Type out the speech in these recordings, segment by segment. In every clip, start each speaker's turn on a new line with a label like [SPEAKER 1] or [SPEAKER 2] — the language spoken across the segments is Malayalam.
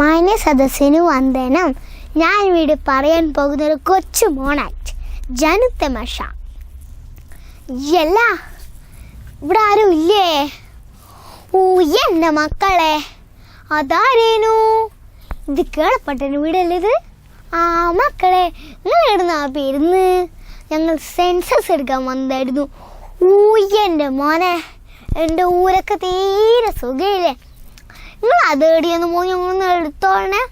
[SPEAKER 1] മാന്യ സദസ്സിനു വന്ദനം. ഞാൻ ഇവിടെ പറയാൻ പോകുന്ന ഒരു കൊച്ചു മോണാക്ട് ജനു തമാശ എല്ലാ ഇവിടെ ആരും ഇല്ലേ? ഓ എന്റെ മക്കളെ അതാരേനു? ഇത് കേളപ്പെട്ടന് വീടല്ലേ ഇത്? ആ മക്കളെ നിങ്ങൾ ഇടുന്ന പേരുന്ന്? ഞങ്ങൾ സെൻസസ് എടുക്കാൻ വന്നായിരുന്നു ഓ എന്റെ മോനെ എന്റെ ഊരൊക്കെ തീരെ സുഖയില്ലേ? നിങ്ങൾ അത് എടിയെന്ന് പോയി ഞങ്ങളൊന്ന് എടുത്തോളണേ.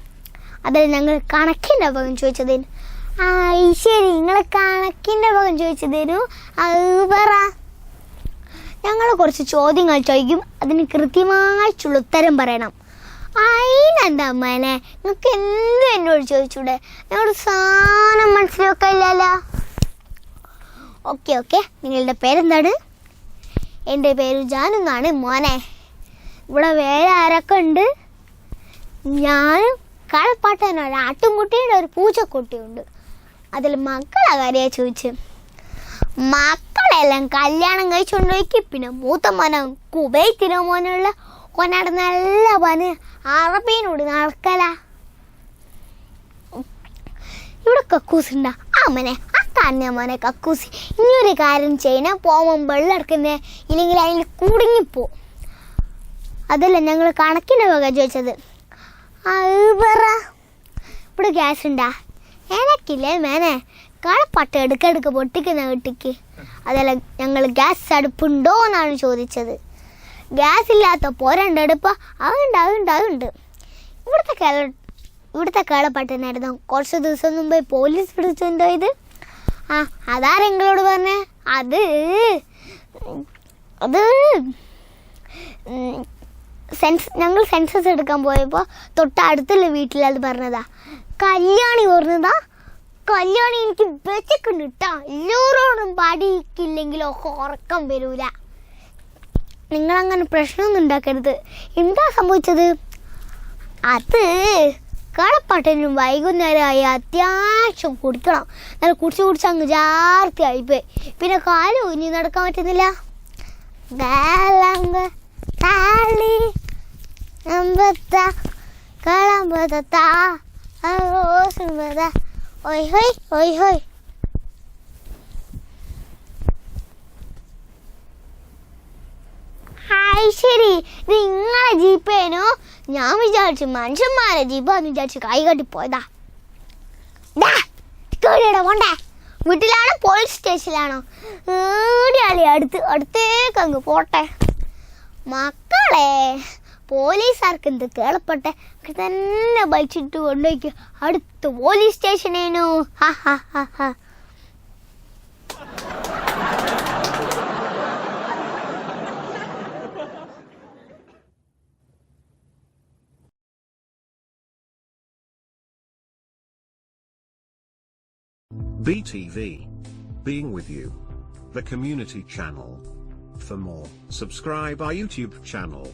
[SPEAKER 1] അതിൽ ഞങ്ങൾ കണക്കിന്റെ ഭാഗം ചോദിച്ചതിന് ആ ശരി നിങ്ങൾ കണക്കിന്റെ ഭാഗം ചോദിച്ചതിനു പറ. ഞങ്ങൾ കുറച്ച് ചോദ്യങ്ങൾ ചോദിക്കും. അതിന് കൃത്യമായിട്ടുള്ള ഉത്തരം പറയണം. അതിനെന്താ അമ്മേനെ നിങ്ങൾക്ക് എന്ത് എന്നോട് ചോദിച്ചൂടെ? ഞങ്ങൾ സാധനം മനസ്സിലാക്കില്ലല്ലോ ഓക്കെ ഓക്കെ. നിങ്ങളുടെ പേരെന്താണ്? എന്റെ പേര് ജാനു എന്നാണ് മോനെ. ഇവിടെ വേറെ ആരൊക്കെ ഉണ്ട്? ഞാനും കളപ്പാട്ടന ഒരു ആട്ടുംകുട്ടിയുടെ ഒരു പൂച്ചക്കുട്ടിയുണ്ട്. അതിൽ മക്കളെ കാര്യ ചോദിച്ചു. മക്കളെല്ലാം കല്യാണം കഴിച്ചുകൊണ്ടിരിക്കും പിന്നെ മൂത്ത മോന കുബൈത്തിനോ മോനുള്ള കൊനാട് നല്ല പന്. അറബീനോട് നടക്കല. ഇവിടെ കക്കൂസ് ഉണ്ട അമ്മനെ തന്നെ മോനെ കക്കൂസ്. ഇനിയൊരു കാര്യം ചെയ്യണേ. പോകുമ്പോൾ വെള്ളം എടുക്കുന്നേ ഇല്ലെങ്കിൽ അതിൽ കുടുങ്ങിപ്പോ. അതല്ല ഞങ്ങൾ കണക്കിന്റെ വക ചോദിച്ചത്? ആ ഇവിടെ ഗ്യാസ് ഉണ്ടാ? എനക്കില്ലേ മേനെ. കളപ്പാട്ട് എടുക്കെടുക്ക് പൊട്ടിക്കുന്ന വീട്ടിക്ക്. അതല്ല ഞങ്ങൾ ഗ്യാസ് അടുപ്പുണ്ടോ എന്നാണ് ചോദിച്ചത്. ഗ്യാസ് ഇല്ലാത്ത പോരണ്ട് അടുപ്പ്. അതുണ്ട് അതുണ്ട് അതുണ്ട്. ഇവിടുത്തെ കേള ഇവിടുത്തെ കേളപ്പാട്ടിനായിരുന്നു. കുറച്ച് ദിവസം മുമ്പേ പോലീസ് പിടിച്ചുണ്ടോ ഇത്? ആ അതാരെങ്ങളോട് പറഞ്ഞേ? അത് അത് സെൻസ് ഞങ്ങൾ സെൻസസ് എടുക്കാൻ പോയപ്പോൾ തൊട്ടടുത്തുള്ള വീട്ടിൽ അത് പറഞ്ഞതാ കല്യാണി പറഞ്ഞതാ. കല്യാണി എനിക്ക് വെച്ചക്കുണ്ട് കേട്ടോ എല്ലാവരോടും ഒക്കെ ഉറക്കം വരൂല. നിങ്ങളങ്ങനെ പ്രശ്നമൊന്നും ഉണ്ടാക്കരുത്. എന്താ സംഭവിച്ചത്? അത് കളപ്പാട്ടനും വൈകുന്നേരമായി അത്യാവശ്യം കുടിക്കണം. നല്ല കുടിച്ച് കുടിച്ച് അങ്ങ് ജാർത്തിയായിപ്പോയി പിന്നെ കാലം ഇനി നടക്കാൻ പറ്റുന്നില്ല. ഗാലമ്പ താളി അമ്പത്ത കളമ്പത്ത ഓയ് ഹോയ് ഓയ് ഹോയ്. ഹായ് ശരി ഇത് നിങ്ങളെ ജീപ്പേനോ ഞാൻ വിചാരിച്ചു മനുഷ്യന്മാരെ ജീപ്പാന്ന് വിചാരിച്ചു കൈ കട്ടി പോയതാ. കേടിയെടാ, പോണ്ടേ വീട്ടിലാണോ പോലീസ് സ്റ്റേഷനിലാണോ? ഏടിയാളി അടുത്ത് അടുത്തേക്കങ്ങ് പോട്ടെ. മക്കളെ പോലീസുകാർക്ക് എന്ത് കേളപ്പെട്ടെ തന്നെ വലിച്ചിട്ട് കൊണ്ടുപോയിക്ക് അടുത്ത് പോലീസ് സ്റ്റേഷനേനു ഹാ ഹാ ഹാ ഹാ
[SPEAKER 2] BTV. Being with you. The community channel. For more, subscribe our YouTube channel.